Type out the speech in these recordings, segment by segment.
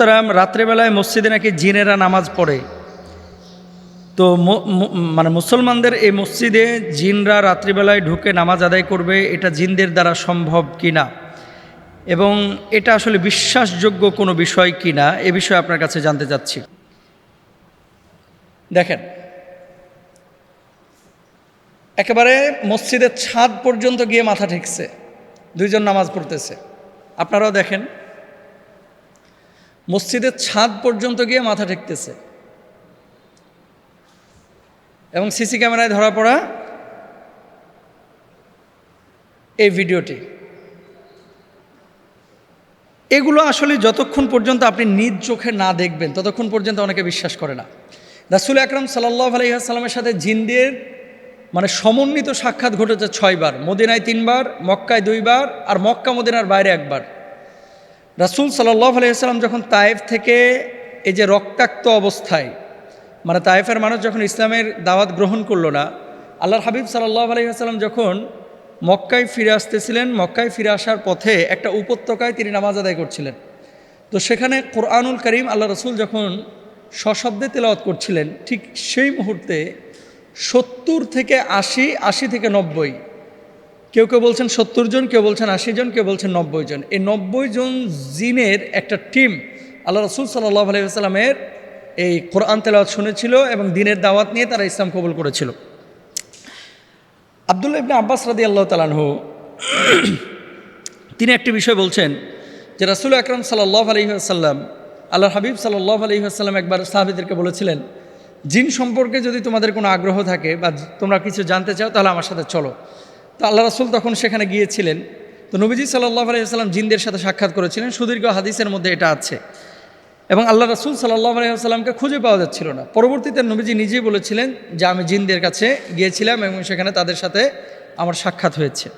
তারাম রাত্রেবেলায় মসজিদে নাকি জিনেরা নামাজ পড়ে। তো মানে মুসলমানদের এই মসজিদে জিনরা রাত্রিবেলায় ঢুকে নামাজ আদায় করবে, এটা জিনদের দ্বারা সম্ভব কিনা? এবং এটা আসলে বিশ্বাসযোগ্য কোনো বিষয় কিনা, এ বিষয়ে আপনার কাছে জানতে চাচ্ছি। দেখেন, একেবারে মসজিদের ছাদ পর্যন্ত গিয়ে মাথা ঠেকছে, দুইজন নামাজ পড়তেছে। আপনারাও দেখেন মসজিদের ছাদ পর্যন্ত গিয়ে মাথা ঠেকতেছে। এবং সিসি ক্যামেরায় ধরা পড়া এই ভিডিওটি। এগুলো আসলে যতক্ষণ পর্যন্ত আপনি নিজ চোখে না দেখবেন, ততক্ষণ পর্যন্ত অনেকে বিশ্বাস করে না। রাসুল আকরাম সাল্লাহ আলহিহাস্লামের সাথে জিন্দের মানে সমন্বিত সাক্ষাৎ ঘটেছে ছয়বার। মদিনায় তিনবার, মক্কায় দুইবার আর মক্কা মদিনার বাইরে একবার। রাসুল সাল্লাহ আলাইসাল্লাম যখন তায়েফ থেকে এই যে রক্তাক্ত অবস্থায় মানে তায়েফের মানুষ যখন ইসলামের দাওয়াত গ্রহণ করল না, আল্লাহর হাবিব সাল্লাহ আলাইসাল্লাম যখন মক্কায় ফিরে আসতেছিলেন, মক্কায় ফিরে আসার পথে একটা উপত্যকায় তিনি নামাজ আদায় করছিলেন। তো সেখানে কোরআনুল করিম আল্লাহ রসুল যখন সশব্দে তেলাওয়াত করছিলেন, ঠিক সেই মুহূর্তে সত্তর থেকে আশি আশি থেকে নব্বই কেউ কেউ বলছেন সত্তর জন, কেউ বলছেন আশি জন, কেউ বলছেন নব্বই জন। এই নব্বই জন জিনের একটা টিম আল্লাহ রসুল সাল্লাহ আলাইসাল্লামের এই কোরআন তেলাওয়াত শুনেছিল এবং দিনের দাওয়াত নিয়ে তারা ইসলাম কবুল করেছিল। আবদুল্লাহ ইবনে আব্বাস রাদি আল্লাহ তালানহু তিনি একটি বিষয় বলছেন যে রাসুল আকরম সাল্লাহ আলহিহাসাল্লাম আল্লাহ হাবিব সাল্লাহ আলহিহাসাল্লাম একবার সাহাবিদেরকে বলেছিলেন, জিন সম্পর্কে যদি তোমাদের কোনো আগ্রহ থাকে বা তোমরা কিছু জানতে চাও তাহলে আমার সাথে চলো। তো আল্লাহ রাসুল তখন সেখানে গিয়েছিলেন। তো নবীজি সাল্লাহ আলাইসাল্লাম জিনদের সাথে সাক্ষাৎ করেছিলেন। সুদীর্ঘ হাদিসের মধ্যে এটা আছে। এবং আল্লাহ রাসুল সাল্লাহ আলাইসাল্লামকে খুঁজে পাওয়া যাচ্ছিল না। পরবর্তীতে নবীজি নিজেই বলেছিলেন যে, আমি জিনদের কাছে গিয়েছিলাম এবং সেখানে তাদের সাথে আমার সাক্ষাৎ হয়েছে।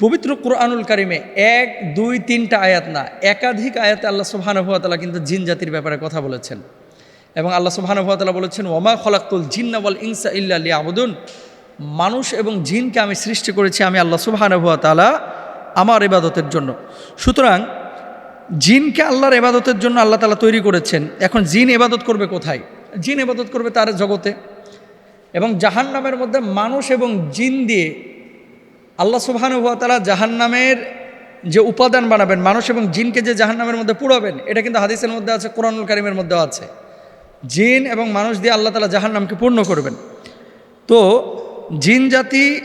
পবিত্র কোরআনুল কারিমে এক, দুই, তিনটা আয়াত না, একাধিক আয়াতে আল্লাহ সুবহানুভাতালা কিন্তু জিন জাতির ব্যাপারে কথা বলেছেন। এবং আল্লাহ সুবহানুভাতালা বলেছেন ওমা খলাকুল জিন্নাওয়াল ইনসা ইল্লা আবুদুন মানুষ এবং জিনকে আমি সৃষ্টি করেছি আমি আল্লাহ সুবহানুভাতালা আমার ইবাদতের জন্য। সুতরাং জিনকে আল্লাহর এবাদতের জন্য আল্লাহ তালা তৈরি করেছেন। এখন জিন এবাদত করবে কোথায়? জিন এবাদত করবে তার জগতে। এবং জাহান্নামের মধ্যে মানুষ এবং জিন দিয়ে আল্লাহ সুবাহানুভাতালা জাহান্নামের যে উপাদান বানাবেন, মানুষ এবং জিনকে যে জাহান্নামের মধ্যে পুরাবেন এটা কিন্তু হাদিসের মধ্যে আছে, কোরআনুল কারিমের মধ্যেও আছে। জিন এবং মানুষ দিয়ে আল্লাহ তালা জাহান্নামকে পূর্ণ করবেন। তো জিন জাতি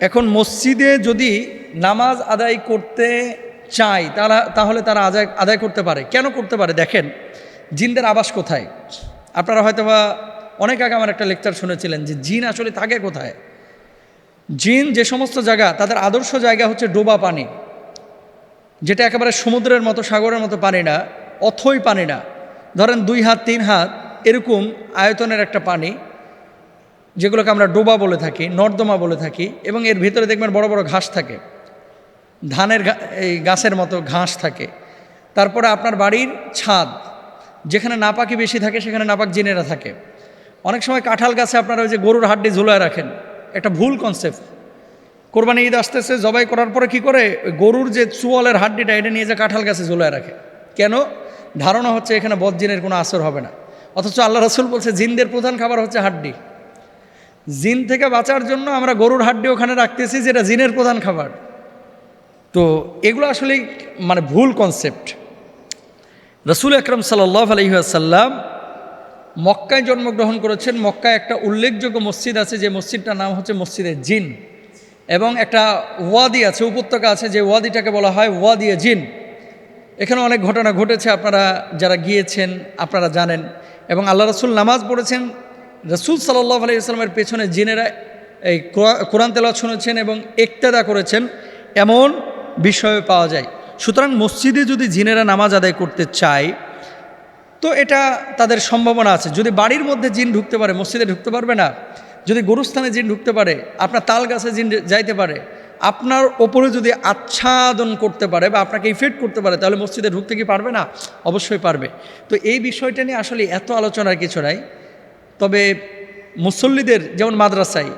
এখন মসজিদে যদি নামাজ আদায় করতে চায়, তারা, তাহলে তারা আদায় আদায় করতে পারে। কেন করতে পারে? দেখেন, জিনদের আবাস কোথায়? আপনারা হয়তো বা অনেক আগে আমার একটা লেকচার শুনেছিলেন যে জিন আসলে থাকে কোথায়? জিন যে সমস্ত জায়গা, তাদের আদর্শ জায়গা হচ্ছে ডোবা পানি। যেটা একেবারে সমুদ্রের মতো, সাগরের মতো পানি না, অথই পানি না। ধরেন দুই হাত, তিন হাত, এরকম আয়তনের একটা পানি। যেগুলোকে আমরা ডোবা বলে থাকি, নর্দমা বলে থাকি, এবং এর ভিতরে দেখবেন বড় বড় ঘাস থাকে। ধানের এই গাছের মতো ঘাস থাকে। তারপরে আপনার বাড়ির ছাদ, যেখানে নাপাকি বেশি থাকে, সেখানে নাপাক জিনেরা থাকে। অনেক সময় কাঁঠাল গাছে আপনারা ওই যে গরুর হাড্ডি ঝুলায় রাখেন। একটা ভুল কনসেপ্ট কোরবানি ঈদ আসতেছে, জবাই করার পরে কি করে? গরুর যে চুয়ালের হাড্ডিটা, এটা নিয়ে যে কাঁঠাল গাছে ঝুলায় রাখে। কেন? ধারণা হচ্ছে এখানে বদজিনের কোনো আসর হবে না। অথচ আল্লাহ রসুল বলছে, জিনদের প্রধান খাবার হচ্ছে হাড্ডি। জিন থেকে বাঁচার জন্য আমরা গরুর হাড্ডি ওখানে রাখতেছি, যেটা জিনের প্রধান খাবার। তো এগুলো আসলে মানে ভুল কনসেপ্ট রসুল আকরম সাল্লাহ আলহিহাসাল্লাম মক্কায় জন্মগ্রহণ করেছেন। মক্কায় একটা উল্লেখযোগ্য মসজিদ আছে, যে মসজিদটার নাম হচ্ছে মসজিদে জিন। এবং একটা ওয়াদি আছে, উপত্যকা আছে, যে ওয়াদিটাকে বলা হয় ওয়াদিয়ে জিন। এখানে অনেক ঘটনা ঘটেছে, আপনারা যারা গিয়েছেন, আপনারা জানেন। এবং আল্লাহ রসুল নামাজ পড়েছেন রসুল সাল্লাহ আলাইসলামের পেছনে জিনেরা এই কোরআ- কোরআন তেলাওয়াত শুনেছেন এবং একতেদা করেছেন, এমন বিষয় পাওয়া যায়। সুতরাং মসজিদে যদি জিনেরা নামাজ আদায় করতে চায়, তো এটা তাদের সম্ভাবনা আছে। যদি বাড়ির মধ্যে জিন ঢুকতে পারে, মসজিদে ঢুকতে পারবে না। যদি গরুস্থানে জিন ঢুকতে পারে, আপনার তাল গাছে জিন যাইতে পারে। আপনার ওপরে যদি আচ্ছাদন করতে পারে বা আপনাকে ইফেক্ট করতে পারে, তাহলে মসজিদে ঢুকতে কি পারবে না? অবশ্যই পারবে। তো এই বিষয়টা নিয়ে আসলে এত আলোচনার কিছু নাই। তবে মুসল্লিদের, যেমন মাদ্রাসায়,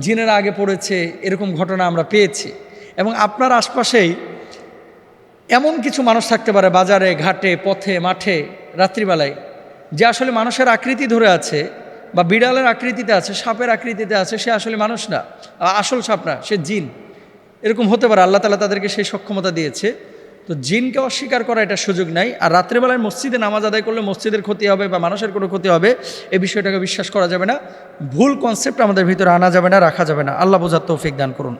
জিনেরা আগে পড়েছে, এরকম ঘটনা আমরা পেয়েছি। এবং আপনার আশপাশেই এমন কিছু মানুষ থাকতে পারে, বাজারে, ঘাটে, পথে, মাঠে, রাত্রিবেলায়, যে আসলে মানুষের আকৃতি ধরে আছে বা বিড়ালের আকৃতিতে আছে, সাপের আকৃতিতে আছে, সে আসলে মানুষ না আসল সাপ না, সে জিন। এরকম হতে পারে, আল্লাহ তালা তাদেরকে সেই সক্ষমতা দিয়েছে। তো জিনকে অস্বীকার করা এটা সুযোগ নাই। আর রাত্রেবেলায় মসজিদে নামাজ আদায় করলে মসজিদের ক্ষতি হবে বা মানুষের কোনো ক্ষতি হবে, এ বিষয়টাকে বিশ্বাস করা যাবে না। ভুল কনসেপ্ট আমাদের ভিতরে আনা যাবে না, রাখা যাবে না। আল্লাহ বোঝার তৌফিক দান করুন।